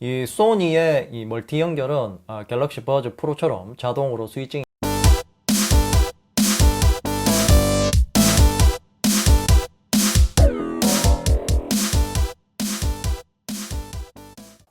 이 소니의 이 멀티 연결은 아, 갤럭시 버즈 프로처럼 자동으로 스위칭.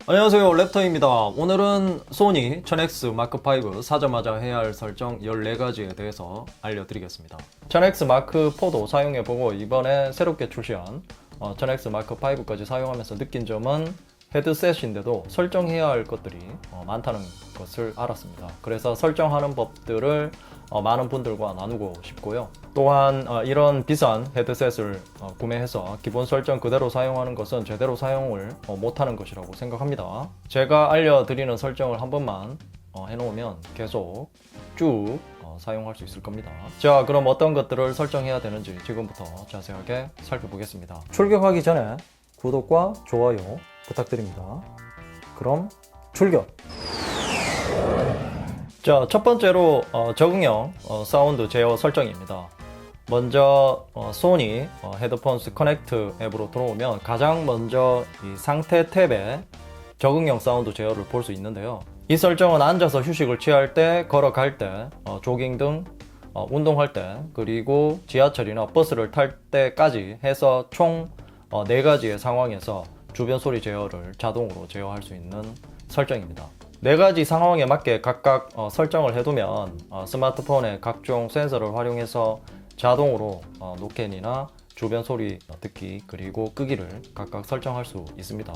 안녕하세요. 랩터입니다. 오늘은 소니 1000X 마크5 사자마자 해야 할 설정 14가지에 대해서 알려드리겠습니다. 1000X 마크4도 사용해보고 이번에 새롭게 출시한 어, 1000X 마크5까지 사용하면서 느낀 점은 헤드셋인데도 설정해야 할 것들이 어, 많다는 것을 알았습니다 그래서 설정하는 법들을 어, 많은 분들과 나누고 싶고요. 또한 어, 이런 비싼 헤드셋을 어, 구매해서 기본 설정 그대로 사용하는 것은 제대로 사용을 어, 못하는 것이라고 생각합니다. 제가 알려드리는 설정을 한 번만 어, 해놓으면 계속 쭉 어, 사용할 수 있을 겁니다. 자, 그럼 어떤 것들을 설정해야 되는지 지금부터 자세하게 살펴보겠습니다. 출격하기 전에 구독과 좋아요 부탁드립니다. 그럼 출격! 자, 첫 번째로 어, 적응형 어, 사운드 제어 설정입니다. 먼저 어, 소니 어, 헤드폰스 커넥트 앱으로 들어오면 가장 먼저 이 상태 탭에 적응형 사운드 제어를 볼 수 있는데요. 이 설정은 앉아서 휴식을 취할 때, 걸어갈 때, 어, 조깅 등 어, 운동할 때, 그리고 지하철이나 버스를 탈 때까지 해서 총 어, 4가지의 상황에서 주변 소리 제어를 자동으로 제어할 수 있는 설정입니다. 네 가지 상황에 맞게 각각 어, 설정을 해두면 어, 스마트폰의 각종 센서를 활용해서 자동으로 어, 노캔이나 주변 소리 듣기 그리고 끄기를 각각 설정할 수 있습니다.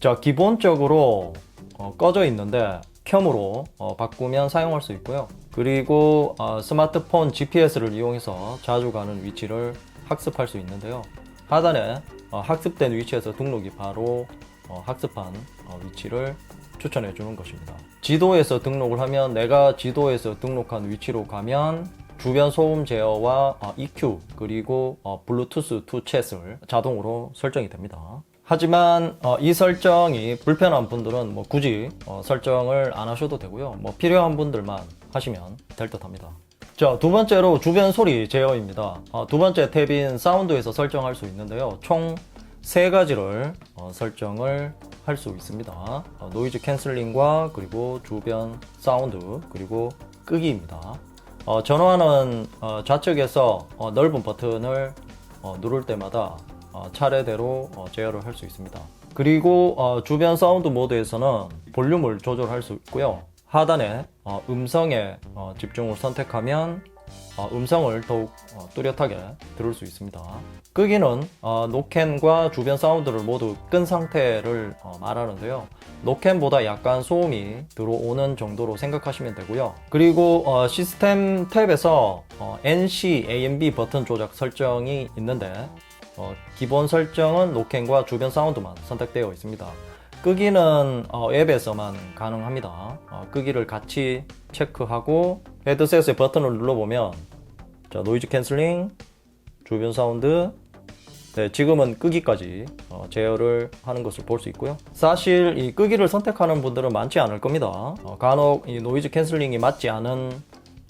자 기본적으로 어, 꺼져 있는데 켬으로 어, 바꾸면 사용할 수 있고요. 그리고 어, 스마트폰 GPS를 이용해서 자주 가는 위치를 학습할 수 있는데요. 하단에 어, 학습된 위치에서 등록이 바로 어, 학습한 어, 위치를 추천해 주는 것입니다. 지도에서 등록을 하면 내가 지도에서 등록한 위치로 가면 주변 소음 제어와 어, EQ 그리고 어, 블루투스 투 챗을 자동으로 설정이 됩니다. 하지만 어, 이 설정이 불편한 분들은 뭐 굳이 어, 설정을 안 하셔도 되고요. 뭐 필요한 분들만 하시면 될 듯합니다. 자, 두 번째로 주변 소리 제어입니다. 어, 두 번째 탭인 사운드에서 설정할 수 있는데요. 총 세 가지를 어, 설정을 할 수 있습니다. 어, 노이즈 캔슬링과 그리고 주변 사운드 그리고 끄기입니다. 어, 전원은 어, 좌측에서 어, 넓은 버튼을 어, 누를 때마다 어, 차례대로 어, 제어를 할 수 있습니다. 그리고 어, 주변 사운드 모드에서는 볼륨을 조절할 수 있고요. 하단에 어, 음성에 어, 집중을 선택하면 어, 음성을 더욱 어, 뚜렷하게 들을 수 있습니다. 끄기는 어, 노캔과 주변 사운드를 모두 끈 상태를 어, 말하는데요. 노캔보다 약간 소음이 들어오는 정도로 생각하시면 되고요. 그리고 어, 시스템 탭에서 어, NC, AMB 버튼 조작 설정이 있는데 어, 기본 설정은 노캔과 주변 사운드만 선택되어 있습니다. 끄기는 어, 앱에서만 가능합니다. 어, 끄기를 같이 체크하고 헤드셋의 버튼을 눌러보면 자, 노이즈 캔슬링, 주변 사운드, 네, 지금은 끄기까지 어, 제어를 하는 것을 볼 수 있고요. 사실 이 끄기를 선택하는 분들은 많지 않을 겁니다. 어, 간혹 이 노이즈 캔슬링이 맞지 않은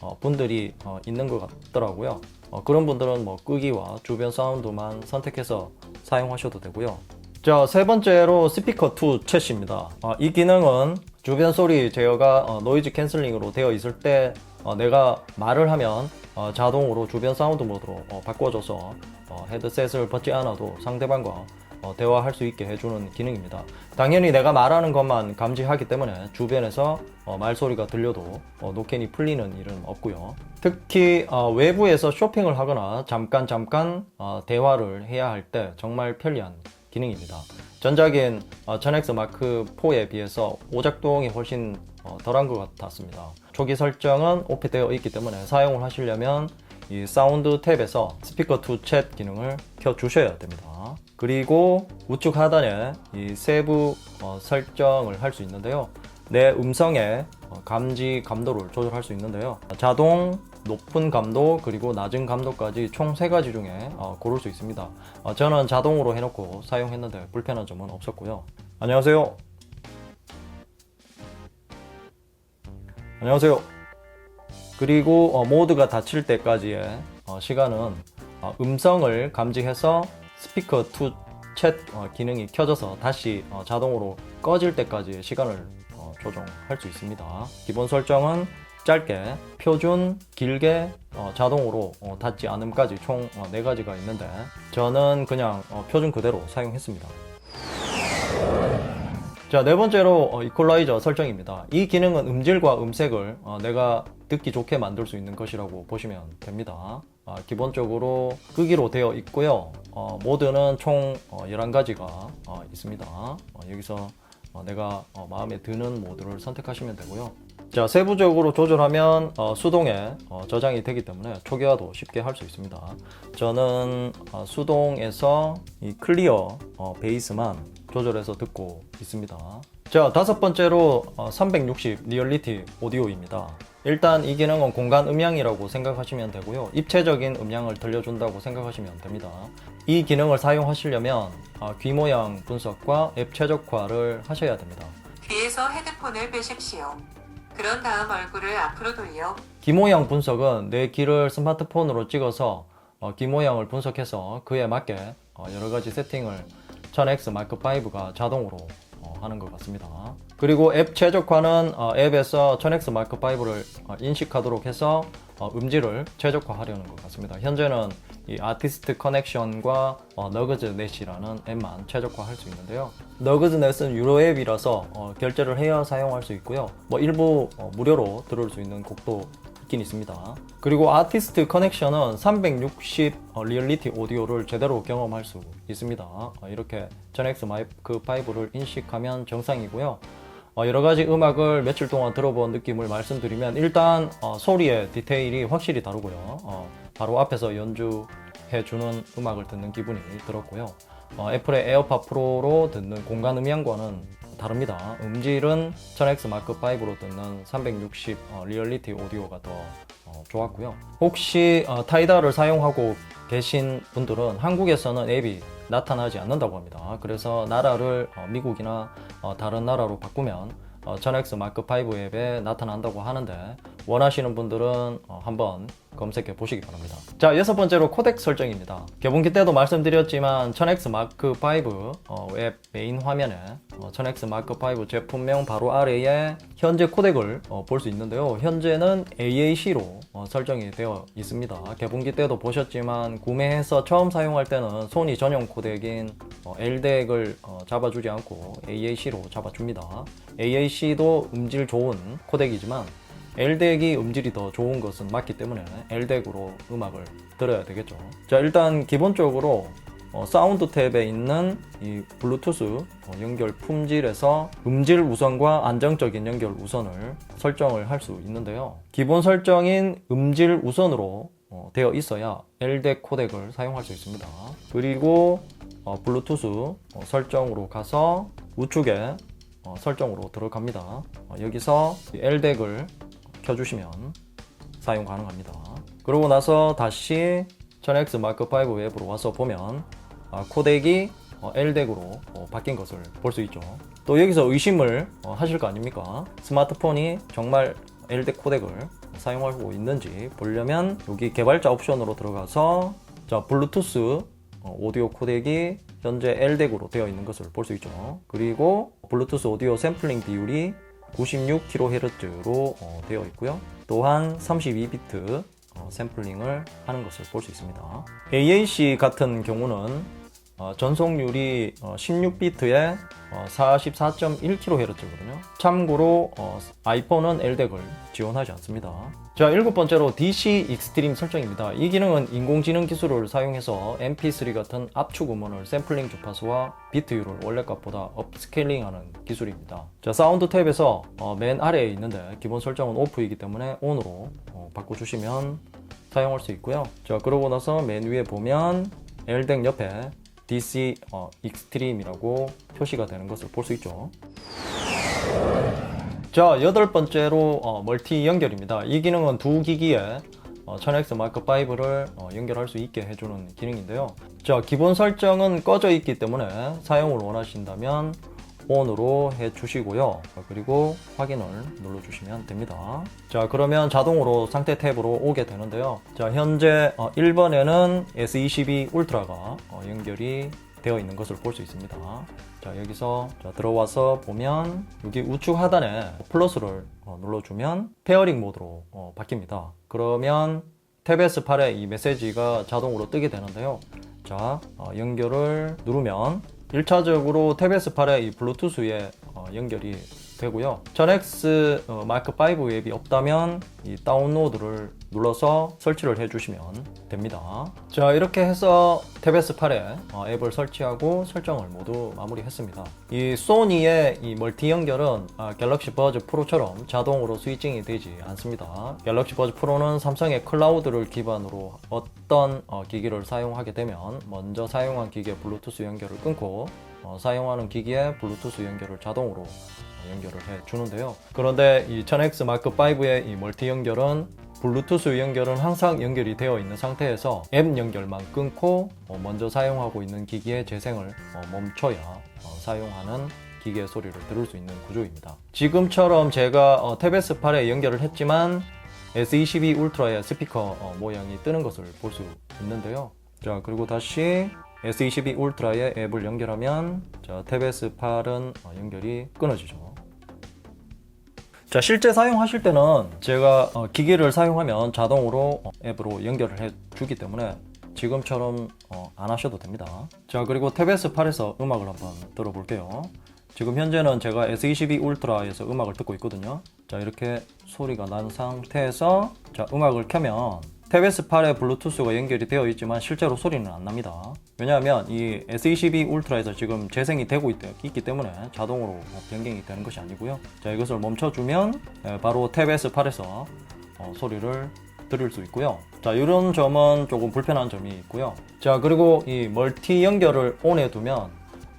어, 분들이 어, 있는 것 같더라고요. 어, 그런 분들은 뭐 끄기와 주변 사운드만 선택해서 사용하셔도 되고요. 자, 세 번째로 스피커 투 챗입니다. 어, 이 기능은 주변 소리 제어가 어, 노이즈 캔슬링으로 되어 있을 때 어, 내가 말을 하면 어, 자동으로 주변 사운드 모드로 어, 바꿔줘서 어, 헤드셋을 벗지 않아도 상대방과 어, 대화할 수 있게 해주는 기능입니다. 당연히 내가 말하는 것만 감지하기 때문에 주변에서 어, 말소리가 들려도 어, 노캔이 풀리는 일은 없고요. 특히 어, 외부에서 쇼핑을 하거나 잠깐 잠깐 어, 대화를 해야 할 때 정말 편리한 기능입니다. 전작인 어, 1000X 마크 4에 비해서 오작동이 훨씬 어, 덜한 것 같았습니다. 초기 설정은 오프되어 있기 때문에 사용을 하시려면 이 사운드 탭에서 스피커 투 챗 기능을 켜 주셔야 됩니다. 그리고 우측 하단에 이 세부 어, 설정을 할 수 있는데요. 내 음성의 어, 감지 감도를 조절할 수 있는데요. 자동, 높은 감도, 그리고 낮은 감도까지 총 세 가지 중에 어, 고를 수 있습니다. 어, 저는 자동으로 해놓고 사용했는데 불편한 점은 없었고요. 안녕하세요. 안녕하세요. 그리고 어, 모드가 닫힐 때까지의 어, 시간은 어, 음성을 감지해서 스피커 투챗 어, 기능이 켜져서 다시 어, 자동으로 꺼질 때까지 시간을 어, 조정할 수 있습니다. 기본 설정은 짧게, 표준, 길게 어, 자동으로 어, 닫지 않음까지 총 어, 4가지가 있는데 저는 그냥 어, 표준 그대로 사용했습니다. 자, 네 번째로 어, 이퀄라이저 설정입니다. 이 기능은 음질과 음색을 어, 내가 듣기 좋게 만들 수 있는 것이라고 보시면 됩니다. 아, 기본적으로 끄기로 되어 있고요. 어, 모드는 총 어, 11가지가 어, 있습니다. 어, 여기서 어, 내가 어, 마음에 드는 모드를 선택하시면 되고요. 자, 세부적으로 조절하면 어, 수동에 어, 저장이 되기 때문에 초기화도 쉽게 할 수 있습니다. 저는 어, 수동에서 이 클리어 어, 베이스만 조절해서 듣고 있습니다. 자, 다섯 번째로 어, 360 리얼리티 오디오입니다. 일단 이 기능은 공간 음향이라고 생각하시면 되고요. 입체적인 음향을 들려준다고 생각하시면 됩니다. 이 기능을 사용하시려면 어, 귀 모양 분석과 앱 최적화를 하셔야 됩니다. 귀에서 헤드폰을 빼십시오. 그런 다음 얼굴을 앞으로 돌려 귀 모양 분석은 내 귀를 스마트폰으로 찍어서 어, 귀 모양을 분석해서 그에 맞게 어, 여러 가지 세팅을 1000X 마크 5가 자동으로 어, 하는 것 같습니다. 그리고 앱 최적화는 어, 앱에서 1000X 마크 5를 어, 인식하도록 해서 어, 음질을 최적화하려는 것 같습니다. 현재는 이 아티스트 커넥션과 어, 너그즈 넷이라는 앱만 최적화할 수 있는데요. 너그즈 넷은 유료 앱이라서 어, 결제를 해야 사용할 수 있고요. 뭐 일부 어, 무료로 들을 수 있는 곡도 있긴 있습니다. 그리고 아티스트 커넥션은 360 어, 리얼리티 오디오를 제대로 경험할 수 있습니다. 어, 이렇게 전X 마이크 5를 인식하면 정상이고요. 어, 여러 가지 음악을 며칠 동안 들어본 느낌을 말씀드리면 일단 어, 소리의 디테일이 확실히 다르고요. 어, 바로 앞에서 연주해 주는 음악을 듣는 기분이 들었고요. 어, 애플의 에어팟 프로로 듣는 공간 음향과는 다릅니다. 음질은 1000X 마크 5로 듣는 360 어, 리얼리티 오디오가 더 어, 좋았고요. 혹시 어, 타이다를 사용하고 계신 분들은 한국에서는 앱이 나타나지 않는다고 합니다. 그래서 나라를 어, 미국이나 어, 다른 나라로 바꾸면 어, 1000X 마크 5 앱에 나타난다고 하는데 원하시는 분들은 어, 한번 검색해 보시기 바랍니다. 자, 여섯 번째로 코덱 설정입니다. 개봉기 때도 말씀드렸지만 1000X 마크 5 어, 웹 메인 화면에 어, 1000X 마크 5 제품명 바로 아래에 현재 코덱을 어, 볼수 있는데요. 현재는 AAC로 어, 설정이 되어 있습니다. 개봉기 때도 보셨지만 구매해서 처음 사용할 때는 소니 전용 코덱인 어, 어, 잡아주지 않고 AAC로 잡아줍니다. AAC도 음질 좋은 코덱이지만 LDEC이 음질이 더 좋은 것은 맞기 때문에 LDEC으로 음악을 들어야 되겠죠. 자, 일단 기본적으로 어, 사운드 탭에 있는 이 블루투스 어, 연결 품질에서 음질 우선과 안정적인 연결 우선을 설정을 할 수 있는데요. 기본 설정인 음질 우선으로 어, 되어 있어야 LDEC 코덱을 사용할 수 있습니다. 그리고 어, 블루투스 어, 설정으로 가서 우측에 어, 설정으로 들어갑니다. 어, 여기서 이 LDEC을 켜주시면 사용 가능합니다. 그러고 나서 다시 1000X 마크 5 웹으로 와서 보면 아, 코덱이 어, LDEC으로 어, 바뀐 것을 볼 수 있죠. 또 여기서 의심을 어, 하실 거 아닙니까? 스마트폰이 정말 LDEC 코덱을 사용하고 있는지 보려면 여기 개발자 옵션으로 들어가서 자 블루투스 어, 오디오 코덱이 현재 LDEC으로 되어 있는 것을 볼 수 있죠. 그리고 블루투스 오디오 샘플링 비율이 96kHz로 어, 되어 있고요. 또한 32비트 어, 샘플링을 하는 것을 볼 수 있습니다. AAC 같은 경우는 어, 전송률이 16비트에 44.1kHz거든요. 참고로 어, 아이폰은 LDEC을 지원하지 않습니다. 자, 일곱 번째로 DC 익스트림 설정입니다. 이 기능은 인공지능 기술을 사용해서 MP3 같은 압축 음원을 샘플링 주파수와 비트율을 원래 값보다 업스케일링하는 기술입니다. 자, 사운드 탭에서 어, 맨 아래에 있는데 기본 설정은 오프이기 때문에 ON으로 어, 바꿔주시면 사용할 수 있고요. 자, 그러고 나서 맨 위에 보면 LDEC 옆에 DC 어, 익스트림이라고 표시가 되는 것을 볼 수 있죠. 자, 여덟 번째로 어, 멀티 연결입니다. 이 기능은 두 기기에 어, 1000X 마크 5를 어, 연결할 수 있게 해주는 기능인데요. 자, 기본 설정은 꺼져 있기 때문에 사용을 원하신다면 ON으로 해주시고요. 어, 그리고 확인을 눌러주시면 됩니다. 자, 그러면 자동으로 상태 탭으로 오게 되는데요. 자, 현재 어, 1번에는 S22 울트라가 어, 연결이 되어 있는 것을 볼 수 있습니다. 자 여기서 자, 들어와서 보면 여기 우측 하단에 플러스를 어, 눌러주면 페어링 모드로 어, 바뀝니다. 그러면 탭S 8에 이 메시지가 자동으로 뜨게 되는데요. 자 어, 연결을 누르면 1차적으로 탭S 8에 이 블루투스에 어, 연결이 되고요. 전X 어, 마이크 5 앱이 없다면 이 다운로드를 눌러서 설치를 해주시면 됩니다. 자 이렇게 해서 탭S 8에 어, 앱을 설치하고 설정을 모두 마무리했습니다. 이 소니의 이 멀티 연결은 아, 갤럭시 버즈 프로처럼 자동으로 스위칭이 되지 않습니다. 갤럭시 버즈 프로는 삼성의 클라우드를 기반으로 어떤 어, 기기를 사용하게 되면 먼저 사용한 기기의 블루투스 연결을 끊고 어, 사용하는 기기에 블루투스 연결을 자동으로 어, 연결을 해 주는데요. 그런데 이 1000X 마크 5의 이 멀티 연결은 블루투스 연결은 항상 연결이 되어 있는 상태에서 앱 연결만 끊고 어, 먼저 사용하고 있는 기기의 재생을 어, 멈춰야 어, 사용하는 기계의 소리를 들을 수 있는 구조입니다. 지금처럼 제가 어, 탭S 8에 연결을 했지만 S22 울트라의 스피커 어, 모양이 뜨는 것을 볼 수 있는데요. 자 그리고 다시 S22 울트라의 앱을 연결하면 자 탭S 8은 어, 연결이 끊어지죠. 자 실제 사용하실 때는 제가 어, 기기를 사용하면 자동으로 어, 앱으로 연결을 해 주기 때문에 지금처럼 어, 안 하셔도 됩니다. 자 그리고 탭S 8에서 음악을 한번 들어볼게요. 지금 현재는 제가 S22 울트라에서 음악을 듣고 있거든요. 자 이렇게 소리가 난 상태에서 자 음악을 켜면 탭S 8에 블루투스가 연결이 되어 있지만 실제로 소리는 안 납니다. 왜냐하면 이 S22 울트라에서 지금 재생이 되고 있, 기 때문에 자동으로 어, 변경이 되는 것이 아니고요. 자 이것을 멈춰주면 에, 바로 탭S 8에서 어, 소리를 들을 수 있고요. 자 이런 점은 조금 불편한 점이 있고요. 자 그리고 이 멀티 연결을 온해 두면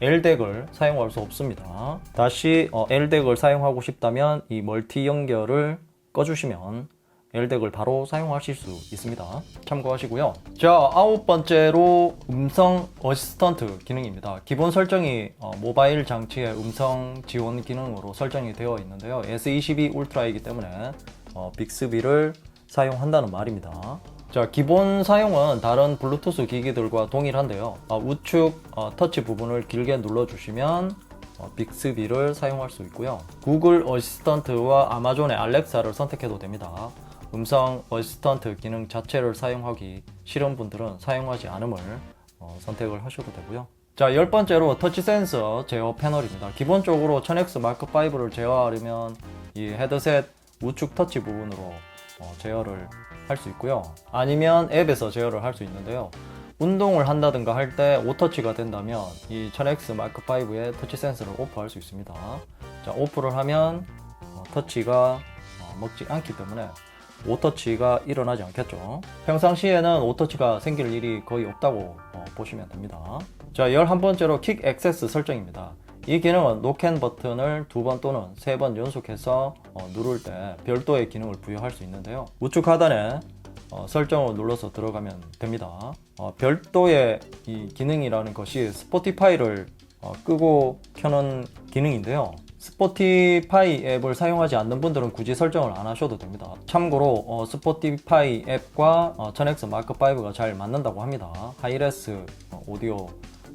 LDEC을 사용할 수 없습니다. 다시 어, LDEC을 사용하고 싶다면 이 멀티 연결을 꺼주시면 LDEC을 바로 사용하실 수 있습니다. 참고하시고요. 자, 아홉 번째로 음성 어시스턴트 기능입니다. 기본 설정이 어, 모바일 장치의 음성 지원 기능으로 설정이 되어 있는데요. S22 울트라이기 때문에 어, 빅스비를 사용한다는 말입니다. 자, 기본 사용은 다른 블루투스 기기들과 동일한데요. 어, 우측 어, 터치 부분을 길게 눌러주시면 어, 빅스비를 사용할 수 있고요. 구글 어시스턴트와 아마존의 알렉사를 선택해도 됩니다. 음성 어시스턴트 기능 자체를 사용하기 싫은 분들은 사용하지 않음을 어, 선택을 하셔도 되고요. 자, 열 번째로 터치 센서 제어 패널입니다. 기본적으로 1000X 마크 5를 제어하려면 이 헤드셋 우측 터치 부분으로 어, 제어를 할 수 있고요. 아니면 앱에서 제어를 할 수 있는데요. 운동을 한다든가 할 때 오터치가 된다면 이 1000X 마크 5의 터치 센서를 오프할 수 있습니다. 자, 오프를 하면 어, 터치가 어, 먹지 않기 때문에 오터치가 일어나지 않겠죠. 평상시에는 오터치가 생길 일이 거의 없다고 어, 보시면 됩니다. 자, 11번째로 킥 액세스 설정입니다. 이 기능은 노캔 버튼을 두 번 또는 세 번 연속해서 어, 누를 때 별도의 기능을 부여할 수 있는데요. 우측 하단에 어, 설정을 눌러서 들어가면 됩니다. 어, 별도의 이 기능이라는 것이 스포티파이를 어, 끄고 켜는 기능인데요. 스포티파이 앱을 사용하지 않는 분들은 굳이 설정을 안 하셔도 됩니다. 참고로 어, 스포티파이 앱과 어, 1000X 마크 5가 잘 맞는다고 합니다. 하이레스 어, 오디오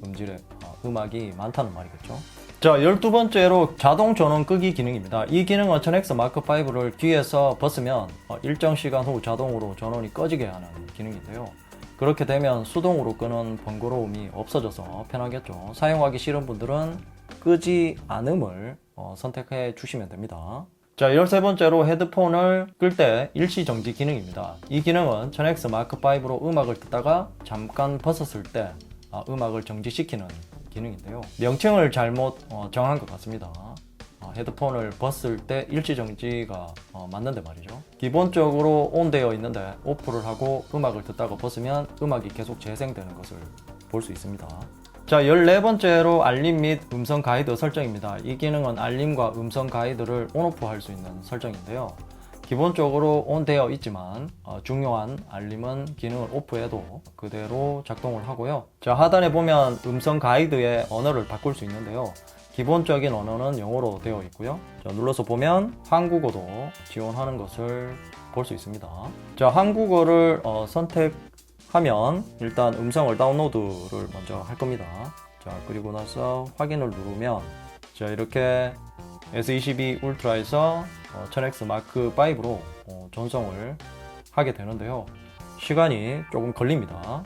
음질의 어, 음악이 많다는 말이겠죠. 자, 12번째로 자동 전원 끄기 기능입니다. 이 기능은 1000X 마크 5를 뒤에서 벗으면 어, 일정 시간 후 자동으로 전원이 꺼지게 하는 기능인데요. 그렇게 되면 수동으로 끄는 번거로움이 없어져서 편하겠죠. 사용하기 싫은 분들은 끄지 않음을 어, 선택해 주시면 됩니다. 자, 13번째로 헤드폰을 끌 때 일시 정지 기능입니다. 이 기능은 1000X 마크 5로 음악을 듣다가 잠깐 벗었을 때 아, 음악을 정지시키는 기능인데요. 명칭을 잘못 어, 정한 것 같습니다. 어, 헤드폰을 벗을 때 일시 정지가 어, 맞는데 말이죠. 기본적으로 온 되어 있는데 오프를 하고 음악을 듣다가 벗으면 음악이 계속 재생되는 것을 볼 수 있습니다. 자, 14번째로 알림 및 음성 가이드 설정입니다. 이 기능은 알림과 음성 가이드를 온오프 할 수 있는 설정인데요. 기본적으로 온 되어 있지만 어, 중요한 알림은 기능을 오프해도 그대로 작동을 하고요. 자 하단에 보면 음성 가이드의 언어를 바꿀 수 있는데요. 기본적인 언어는 영어로 되어 있고요. 자, 눌러서 보면 한국어도 지원하는 것을 볼 수 있습니다. 자 한국어를 어, 선택 하면 일단 음성을 다운로드를 먼저 할 겁니다. 자, 그리고 나서 확인을 누르면 자, 이렇게 S22 울트라에서 어, 1000X 마크 5로 어, 전송을 하게 되는데요. 시간이 조금 걸립니다.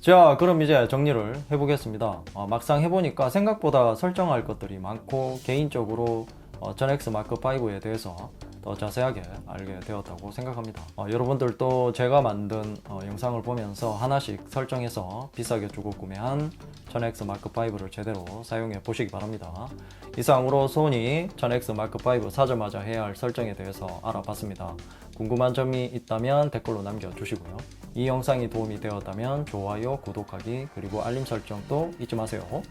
자, 그럼 이제 정리를 해보겠습니다. 어, 막상 해보니까 생각보다 설정할 것들이 많고 개인적으로 어, 1000X 마크 5에 대해서 더 자세하게 알게 되었다고 생각합니다. 어, 여러분들도 제가 만든 어, 영상을 보면서 하나씩 설정해서 비싸게 주고 구매한 1000X 마크 5를 제대로 사용해 보시기 바랍니다. 이상으로 소니 1000X 마크 5 사자마자 해야 할 설정에 대해서 알아봤습니다. 궁금한 점이 있다면 댓글로 남겨주시고요. 이 영상이 도움이 되었다면 좋아요, 구독하기, 그리고 알림 설정도 잊지 마세요.